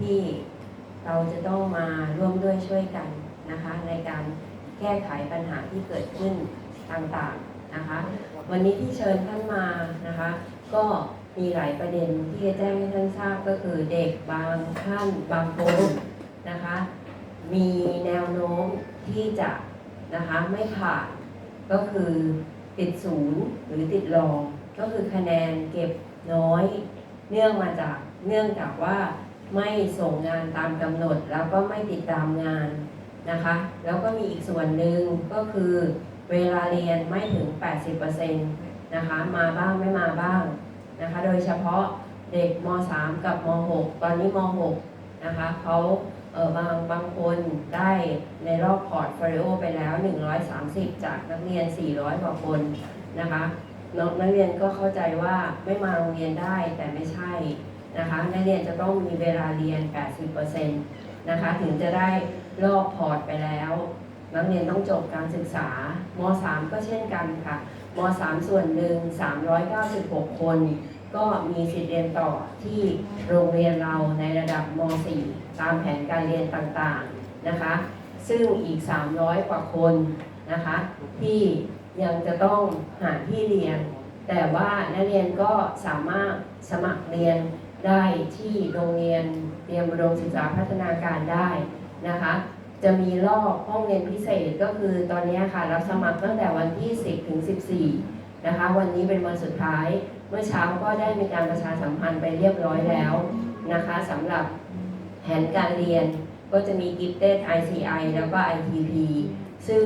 ที่เราจะต้องมาร่วมด้วยช่วยกันนะคะ ในการแก้ไขปัญหาที่เกิดขึ้นต่างๆนะคะ วันนี้ที่เชิญท่านมานะคะ ก็มีหลายประเด็นที่จะแจ้งให้ท่านทราบก็คือเด็กบางท่านบางคนนะคะ มีแนวโน้มที่จะนะคะไม่ผ่านก็คือติดศูนย์หรือติดรอง ก็คือคะแนนเก็บน้อย เนื่องมาจากเนื่องจากว่า ไม่ส่งงานตามกำหนด แล้วก็ไม่ติดตามงานนะคะ แล้วก็มีอีกส่วนหนึ่งก็คือเวลาเรียนไม่ถึง 80%นะคะ มาบ้างไม่มาบ้างนะคะ โดยเฉพาะเด็กม .3 กับม .6 ตอนนี้ม .6 นะคะเขาเออบางบางคนได้ในรอบพอร์ตโฟลิโอไปแล้ว 130 จากนักเรียน 400 กว่าคนนะคะนักเรียนก็เข้าใจว่าไม่มาโรงเรียนได้แต่ไม่ใช่ นะคะนักเรียนจะต้องมีเวลาเรียน 80%นะคะถึงจะได้รอบพอร์ตไปแล้วนักเรียนต้องจบการศึกษาม3ก็เช่นกันค่ะม3ส่วนหนึ่ง396 คน ก็มีสิทธิ์เรียนต่อที่โรงเรียนเราในระดับม .4 ตามแผนการเรียนต่างๆนะคะ ซึ่งอีก 300 กว่าคนนะคะที่ยังจะต้องหาที่เรียน แต่ว่านักเรียนก็สามารถสมัครเรียน ได้ที่โรงเรียนเตรียมอุดมศึกษาพัฒนาการได้นะคะ จะมีรอบห้องเรียนพิเศษก็คือตอนนี้ค่ะรับสมัครตั้งแต่วันที่ 10 ถึง 14 นะคะ วันนี้เป็นวันสุดท้าย เมื่อเช้าก็ได้มีการประชาสัมพันธ์ไปเรียบร้อยแล้วนะคะสำหรับแผนการเรียนก็จะมี Gifted ICI แล้วก็ ITP ซึ่ง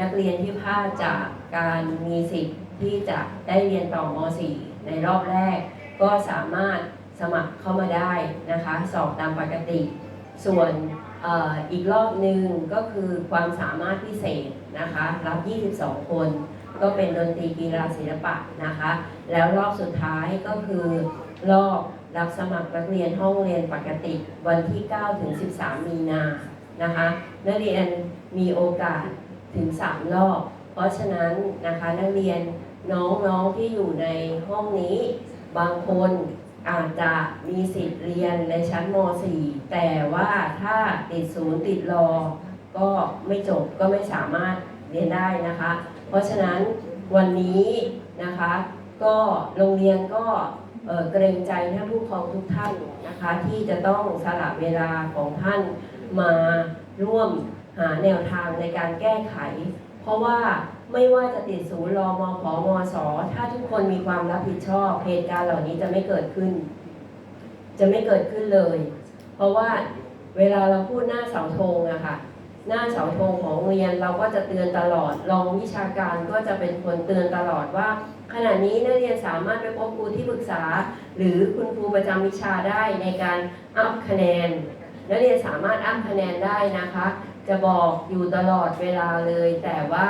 นักเรียนที่พลาดจากการมีสิทธิ์ที่จะได้เรียนต่อม .4 ในรอบแรก ก็สามารถ สมัครเข้ามาได้นะคะ สอบตามปกติ ส่วนอีกรอบหนึ่งก็คือความสามารถพิเศษนะคะ รับ 22 คน ก็เป็นดนตรีกีฬาศิลปะนะคะ แล้วรอบสุดท้ายก็คือรอบรับสมัครนักเรียนห้องเรียนปกติวันที่ 9 ถึง 13 มีนานะคะนักเรียนมีโอกาสถึง 3 รอบ เพราะฉะนั้นนะคะนักเรียนน้องๆที่อยู่ในห้องนี้บางคน อาจจะมีสิทธิ์เรียนในชั้นม .4 แต่ว่าถ้าติดศูนย์ติดรอ ก็ไม่จบก็ไม่สามารถเรียนได้นะคะ เพราะฉะนั้นวันนี้นะคะก็โรงเรียนก็เกรงใจท่านผู้ปกครองทุกท่านนะคะที่จะต้องสละเวลาของท่านมาร่วมหาแนวทางในการแก้ไข เพราะว่าไม่ว่าจะติดศูนย์รอมอพอมอสอถ้าทุกคนมีความรับผิดชอบเหตุการณ์เหล่านี้จะไม่เกิดขึ้น จะไม่เกิดขึ้นเลย เพราะว่าเวลาเราพูดหน้าเสาธงอะค่ะ หน้าเสาธงของโรงเรียนเราก็จะเตือนตลอดรองวิชาการก็จะเป็นคนเตือนตลอดว่า ขณะนี้นักเรียนสามารถไปพบครูที่ปรึกษา หรือคุณครูประจำวิชาได้ในการอัพคะแนนนักเรียนสามารถอัพคะแนนได้นะคะ จะบอกอยู่ตลอดเวลาเลย แต่ว่า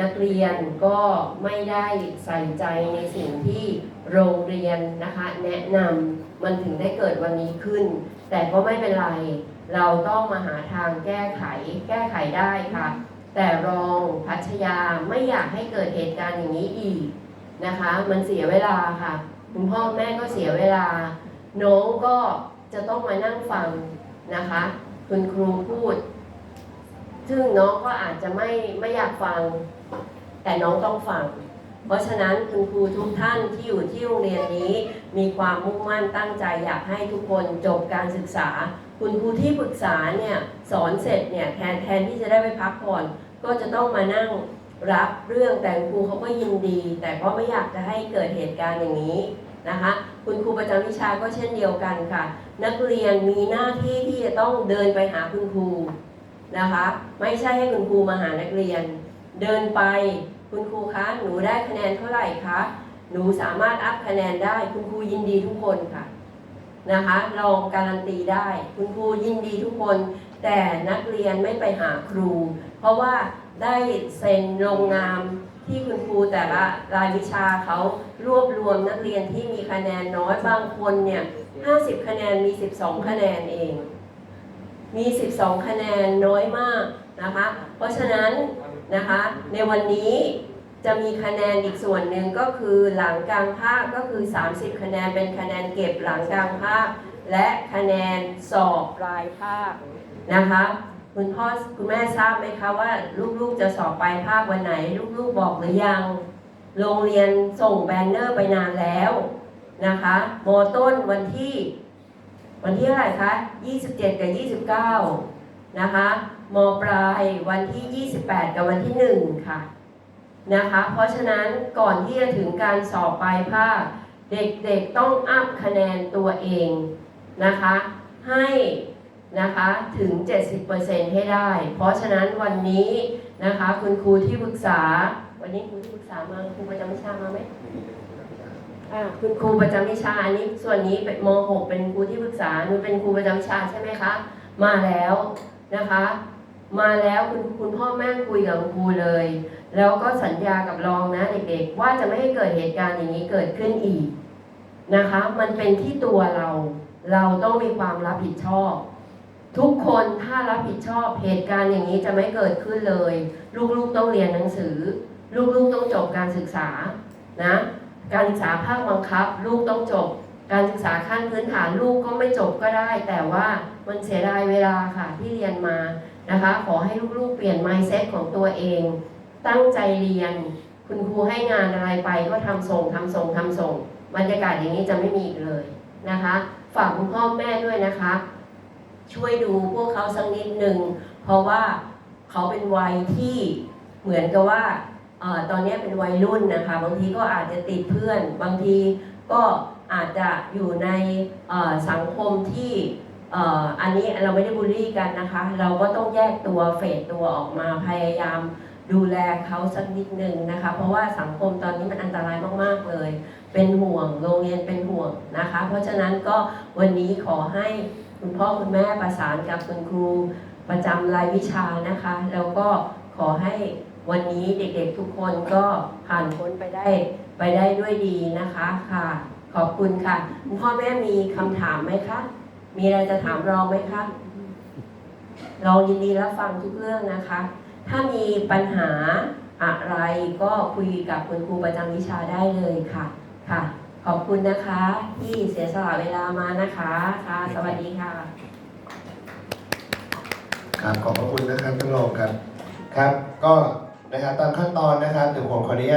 นักเรียนก็ไม่ได้ใส่ใจในสิ่งที่โรงเรียนนะคะ แนะนำมันถึงได้เกิดวันนี้ขึ้น แต่ก็ไม่เป็นไร เราต้องมาหาทางแก้ไข แก้ไขได้ค่ะ แต่รองพัชยาไม่อยากให้เกิดเหตุการณ์อย่างนี้อีกนะคะ มันเสียเวลาค่ะ คุณพ่อแม่ก็เสียเวลา น้องก็จะต้องมานั่งฟังนะคะ คุณครูพูด ซึ่งน้องก็อาจจะไม่ไม่อยากฟัง แต่น้องต้องฟัง เพราะฉะนั้นคุณครูทุกท่านที่อยู่ที่โรงเรียนนี้ มีความมุ่งมั่นตั้งใจอยากให้ทุกคนจบการศึกษา คุณครูที่ปรึกษาเนี่ยสอนเสร็จเนี่ยแทนแทนที่จะได้ไปพักผ่อนก็จะต้องมานั่งรับเรื่องแต่ครูเขาก็ยินดี แต่ก็ไม่อยากจะให้เกิดเหตุการณ์อย่างนี้นะคะ คุณครูประจำวิชาก็เช่นเดียวกันค่ะ นักเรียนมีหน้าที่ที่จะต้องเดินไปหาคุณครู นะคะ ไม่ใช่ให้คุณครูมาหานักเรียน เดินไปคุณครูคะหนูได้คะแนนเท่าไหร่คะหนูสามารถอัพคะแนนได้ คุณครูยินดีทุกคนค่ะนะคะลองการันตีได้ คุณครูยินดีทุกคน แต่นักเรียนไม่ไปหาครู เพราะว่าได้เซ็นลงนามที่คุณครูแต่ละรายวิชาเขารวบรวมนักเรียนที่มีคะแนนน้อยบางคนเนี่ย 50 คะแนนมี 12 คะแนนเอง มี 12 คะแนนน้อยมากนะคะ เพราะฉะนั้นนะคะในวันนี้จะมีคะแนนอีกส่วนหนึ่งก็คือหลังกลางภาคก็คือ 30 คะแนนเป็นคะแนนเก็บหลังกลางภาค และคะแนนสอบปลายภาคนะคะคุณพ่อคุณแม่ทราบไหมคะว่าลูกๆจะสอบปลายภาควันไหน ลูกๆบอกหรือยัง โรงเรียนส่งแบนเนอร์ไปนานแล้วนะคะมต้นวันที่ วันที่เท่าไหร่คะ 27 กับ 29 นะคะมปลายวันที่ 28 กับวันที่ 1 ค่ะ นะคะ เพราะฉะนั้นก่อนที่จะถึงการสอบปลายภาค เด็กๆต้องอัพคะแนนตัวเองนะคะ ให้นะคะถึง 70%ให้ได้ เพราะฉะนั้นวันนี้นะคะคุณครูที่ปรึกษา วันนี้ครูที่ปรึกษามาครูประจำวิชามาไหม คุณครูประจำวิชาอันนี้ส่วนนี้เป็นม .6 เป็นครูที่ปรึกษาหนูเป็นครูประจำวิชาใช่ไหมคะ มาแล้วนะคะ มาแล้วคุณคุณพ่อแม่คุยกับคุณครูเลย แล้วก็สัญญากับรองนะเด็กๆ ว่าจะไม่ให้เกิดเหตุการณ์อย่างนี้เกิดขึ้นอีกนะคะ มันเป็นที่ตัวเรา เราต้องมีความรับผิดชอบ ทุกคนถ้ารับผิดชอบเหตุการณ์อย่างนี้จะไม่เกิดขึ้นเลย ลูกๆต้องเรียนหนังสือ ลูกๆต้องจบการศึกษานะ การศึกษาภาคบังคับ ลูกต้องจบ การศึกษาขั้นพื้นฐานลูกก็ไม่จบก็ได้ แต่ว่ามันเสียดายเวลาค่ะที่เรียนมานะคะ ขอให้ลูกๆเปลี่ยน mindset ของตัวเอง ตั้งใจเรียน คุณครูให้งานอะไรไปก็ทำส่งทำส่งทำส่ง บรรยากาศอย่างนี้จะไม่มีอีกเลยนะคะ ฝากคุณพ่อแม่ด้วยนะคะ ช่วยดูพวกเขาสักนิดหนึ่งเพราะว่าเขาเป็นวัยที่เหมือนกับว่า ตอนนี้เป็นวัยรุ่นนะคะ บางทีก็อาจจะติดเพื่อน บางทีก็อาจจะอยู่ในสังคมที่อันนี้เราไม่ได้บูลลี่กันนะคะ เราก็ต้องแยกตัวเฟดตัวออกมาพยายามดูแลเขาสักนิดหนึ่งนะคะ เพราะว่าสังคมตอนนี้มันอันตรายมากๆเลย เป็นห่วงโรงเรียนเป็นห่วงนะคะ เพราะฉะนั้นก็วันนี้ขอให้คุณพ่อคุณแม่ประสานกับคุณครูประจำรายวิชานะคะ แล้วก็ขอให้ วันนี้เด็กๆทุกคนก็ผ่านพ้นไปได้ไปได้ด้วยดีนะคะค่ะ ขอบคุณค่ะคุณพ่อแม่มีคำถามไหมคะ มีอะไรจะถามรองไหมคะรองยินดีรับฟังทุกเรื่องนะคะ ถ้ามีปัญหาอะไรก็คุยกับคุณครูประจำวิชาได้เลยค่ะค่ะ ขอบคุณนะคะ ที่เสียสละเวลามานะคะค่ะ สวัสดีค่ะครับขอบพระคุณนะครับท่านรองครับครับก็ นะครับตามขั้นตอนนะครับเดี๋ยวผมขออนุญาต